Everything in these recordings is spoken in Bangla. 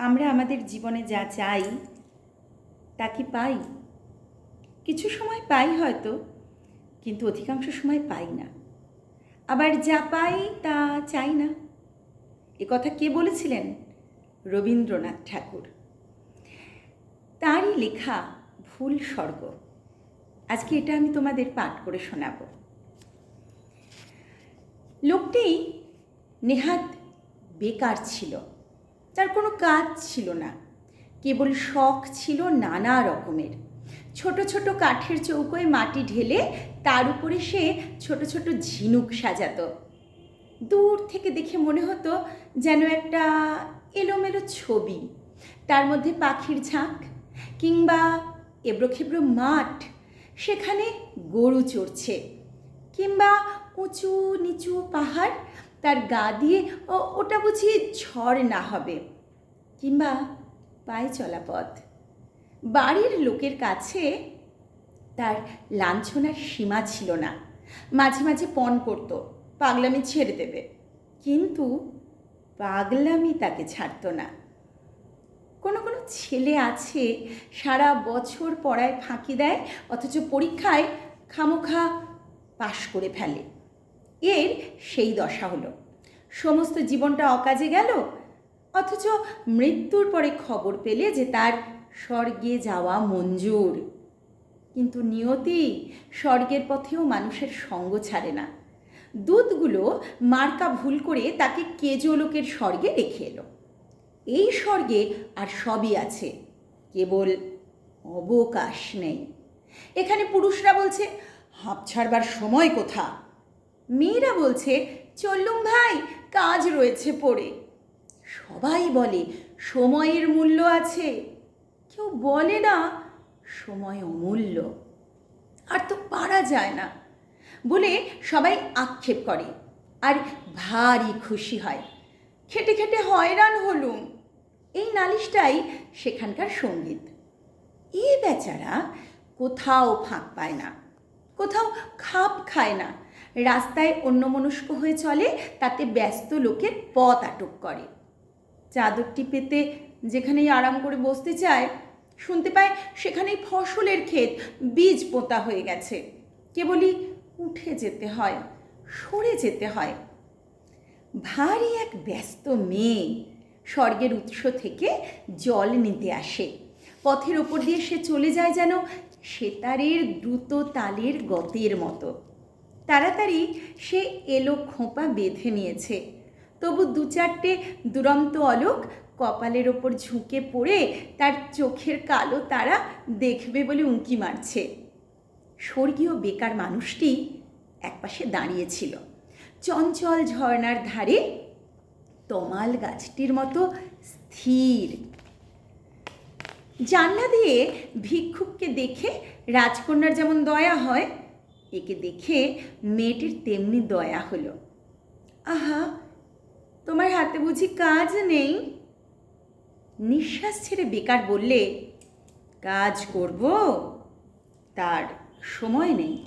আমরা আমাদের জীবনে যা চাই, তা কি পাই? কিছু সময় পাই হয়তো, কিন্তু অধিকাংশ সময় পাই না। আবার যা পাই, তা চাই না। এ কথা কে বলেছিলেন? রবীন্দ্রনাথ ঠাকুর। তারই লেখা ভুল স্বর্গ। আজকে এটা আমি তোমাদের পাঠ করে শোনাব। লোকটি নেহাত বেকার ছিল। তার কোনো কাজ ছিল না। কেবল শখ ছিল নানা রকমের। ছোট ছোট কাঠের চৌকোয় মাটি ঢেলে তার উপরে সে ছোট ছোট ঝিনুক সাজাতো। দূর থেকে দেখে মনে হতো যেন একটা এলোমেলো ছবি। তার মধ্যে পাখির ঝাঁক কিংবা এবড়োখেবড়ো মাঠ। সেখানে গরু চড়ছে কিংবা উঁচু নিচু পাহাড় তার গা দিয়ে ও ওটা বুঝি ঝড় না হবে কিংবা পায়ে চলা পথ। বাড়ির লোকের কাছে তার লাঞ্ছনার সীমা ছিল না। মাঝে মাঝে পণ করতো, পাগলামি ছেড়ে দেবে। কিন্তু পাগলামি তাকে ছাড়তো না। কোনো কোনো ছেলে আছে, সারা বছর পড়ায় ফাঁকি দেয়, অথচ পরীক্ষায় খামোখা পাশ করে ফেলে। এর সেই দশা হলো। সমস্ত জীবনটা অকাজে গেল, অথচ মৃত্যুর পরে খবর পেলে যে তার স্বর্গে যাওয়া মঞ্জুর। কিন্তু নিয়তি স্বর্গের পথেও মানুষের সঙ্গ ছাড়ে না। দুধগুলো মার্কা ভুল করে তাকে কেজো লোকের স্বর্গে রেখে এলো। এই স্বর্গে আর সবই আছে, কেবল অবকাশ নেই। এখানে পুরুষরা বলছে, হাঁপ ছাড়বার সময় কোথা? মেয়েরা বলছে, চললুম ভাই, কাজ রয়েছে পড়ে। সবাই বলে, সময়ের মূল্য আছে। কেউ বলে না, সময় অমূল্য। আর তো পারা যায় না। বলে সবাই আক্ষেপ করে, আর ভারী খুশি হয়। খেটে খেটে হয়রান হলুম। এই নালিশটাই সেখানকার সংগীত। এ বেচারা কোথাও ফাঁক পায় না, কোথাও খাপ খায় না। রাস্তায় অন্যমনস্ক হয়ে চলে, তাতে ব্যস্ত লোকের পথ আটক করে। চাদরটি পেতে যেখানেই আরাম করে বসতে চায়, শুনতে পায় সেখানেই ফসলের ক্ষেত বীজ পোতা হয়ে গেছে। কেবলই উঠে যেতে হয়, সরে যেতে হয়। ভারী এক ব্যস্ত মেয়ে স্বর্গের উৎস থেকে জল নিতে আসে। পথের ওপর দিয়ে সে চলে যায় যেন সেতারের দ্রুত তালের গতের মতো। তাড়াতাড়ি সে এলো খোঁপা বেঁধে নিয়েছে। তবু দু চারটে দুরন্ত অলোক কপালের ওপর ঝুঁকে পড়ে তার চোখের কালো তারা দেখবে বলে উঁকি মারছে। স্বর্গীয় বেকার মানুষটি একপাশে দাঁড়িয়েছিল। চঞ্চল ঝর্ণার ধারে তমাল গাছটির মতো স্থির। জানলা দিয়ে ভিক্ষুককে দেখে রাজকন্যার যেমন দয়া হয় একে দেখে মেয়েটির তেমনি দয়া হলো। আহা, তোমার হাতে বুঝি কাজ নেই? নিঃশ্বাস ছেড়ে বেকার বললে, কাজ করব? তার সময় নেই।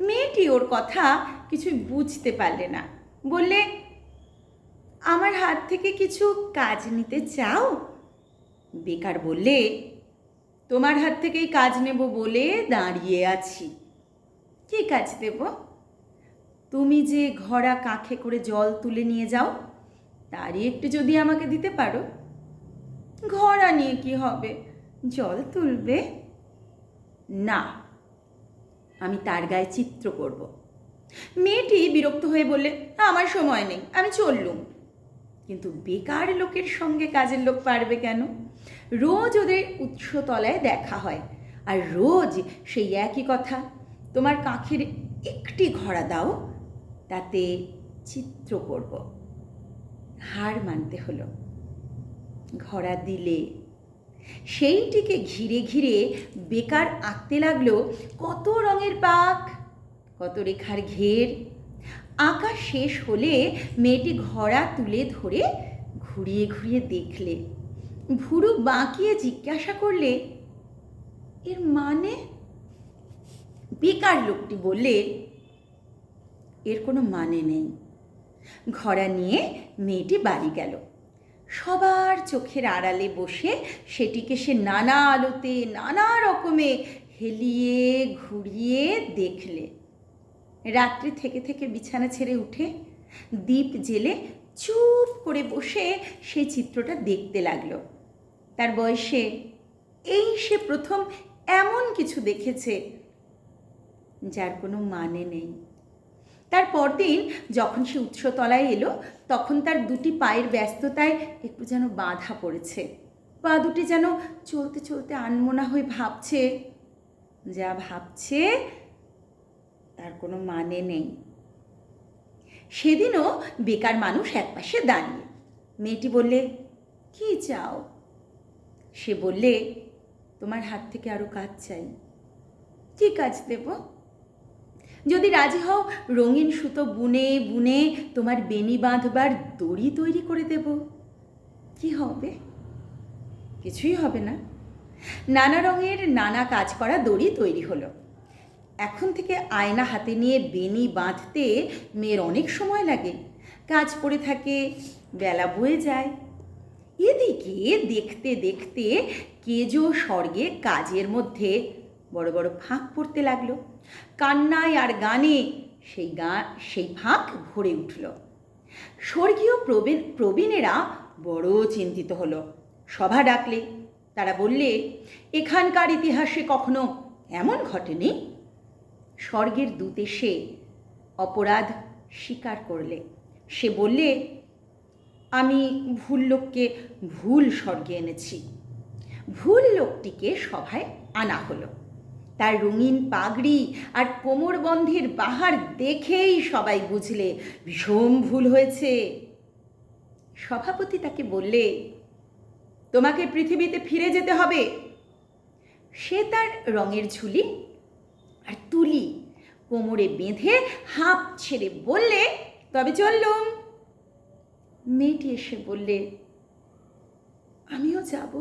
মেয়েটি ওর কথা কিছুই বুঝতে পারলে না। বললে, আমার হাত থেকে কিছু কাজ নিতে চাও? বেকার বললে, তোমার হাত থেকেই কাজ নেব বলে দাঁড়িয়ে আছি। কি কাজ দেব। তুমি যে ঘোড়া কাঁখে করে জল তুলে নিয়ে যাও, তারই একটু যদি আমাকে দিতে পারো। ঘোড়া নিয়ে কি হবে? জল তুলবে? না, আমি তার গায়ে চিত্র করব। মেয়েটি বিরক্ত হয়ে বললে, আমার সময় নেই, আমি চললুম। কিন্তু বেকার লোকের সঙ্গে কাজের লোক পারবে কেন? রোজ ওদের উৎসতলায় দেখা হয়, আর রোজ সেই একই কথা তোমার কাঁখের একটি ঘোড়া দাও, তাতে চিত্র করব। হার মানতে হলো। ঘোড়া দিলে সেইটিকে ঘিরে ঘিরে বেকার আঁকতে লাগল কত রঙের পাক, কত রেখার ঘের। আঁকা শেষ হলে মেয়েটি ঘোড়া তুলে ধরে ঘুরিয়ে ঘুরিয়ে দেখলে। ভুরু বাঁকিয়ে জিজ্ঞাসা করলে, এর মানে? বেকার লোকটি বললে, এর কোনো মানে নেই। ঘোড়া নিয়ে মেয়েটি বাড়ি গেল। সবার চোখের আড়ালে বসে সেটিকে সে নানা আলোতে, নানা রকমে হেলিয়ে ঘুরিয়ে দেখলে। রাত্রি থেকে থেকে বিছানা ছেড়ে উঠে দ্বীপ জেলে চুপ করে বসে সেই চিত্রটা দেখতে লাগল। তার বয়সে এই সে প্রথম এমন কিছু দেখেছে যার কোনো মানে নেই। তার পরদিন যখন সে উৎসতলায় এলো, তখন তার দুটি পায়ের ব্যস্ততায় একটু যেন বাধা পড়েছে। পা দুটি যেন চলতে চলতে আনমোনা হয়ে ভাবছে। যা ভাবছে, তার কোনো মানে নেই। সেদিনও বেকার মানুষ একপাশে দাঁড়িয়ে। মেয়েটি বললে, কি চাও? সে বললে, তোমার হাত থেকে আরও কাজ চাই। কি কাজ দেব? যদি রাজি হও, রঙিন সুতো বুনে বুনে তোমার বেনি বাঁধবার দড়ি তৈরি করে দেব। কি হবে? কিছুই হবে না। নানা রঙের নানা কাজ করা দড়ি তৈরি হলো। এখন থেকে আয়না হাতে নিয়ে বেনি বাঁধতে মেয়ের অনেক সময় লাগে। কাজ পড়ে থাকে, বেলা বয়ে যায়। এদিকে দেখতে দেখতে কেজো স্বর্গে কাজের মধ্যে বড় বড় ফাঁক পড়তে লাগল। কান্নায় আর গানে সেই গান সেই ফাঁক ভরে উঠল। স্বর্গীয় প্রবীণ, প্রবীণেরা বড় চিন্তিত হলো। সভা ডাকলে, তারা বললে, এখানকার ইতিহাসে কখনো এমন ঘটেনি? স্বর্গের দূত এসে অপরাধ স্বীকার করলে। সে বললে, আমি ভুল লোককে ভুল স্বর্গে এনেছি। ভুল লোকটিকে সভায় আনা হলো। তার রঙিন পাগড়ি আর কোমরবন্ধের বাহার দেখেই সবাই বুঝলে ভীষণ ভুল হয়েছে। সভাপতি তাকে বললে, তোমাকে পৃথিবীতে ফিরে যেতে হবে। সে তার রঙের ঝুলি আর তুলি কোমরে বেঁধে হাঁপ ছেড়ে বললে, তবে চললুম। মেয়েটি এসে বললে, আমিও যাব।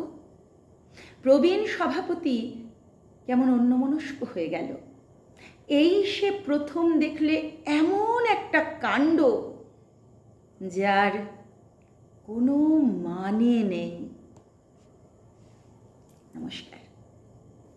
প্রবীণ সভাপতি কেমন অন্যমনস্ক হয়ে গেল। এই সে প্রথম দেখলে এমন একটা কাণ্ড যার কোনো মানে নেই। নমস্কার।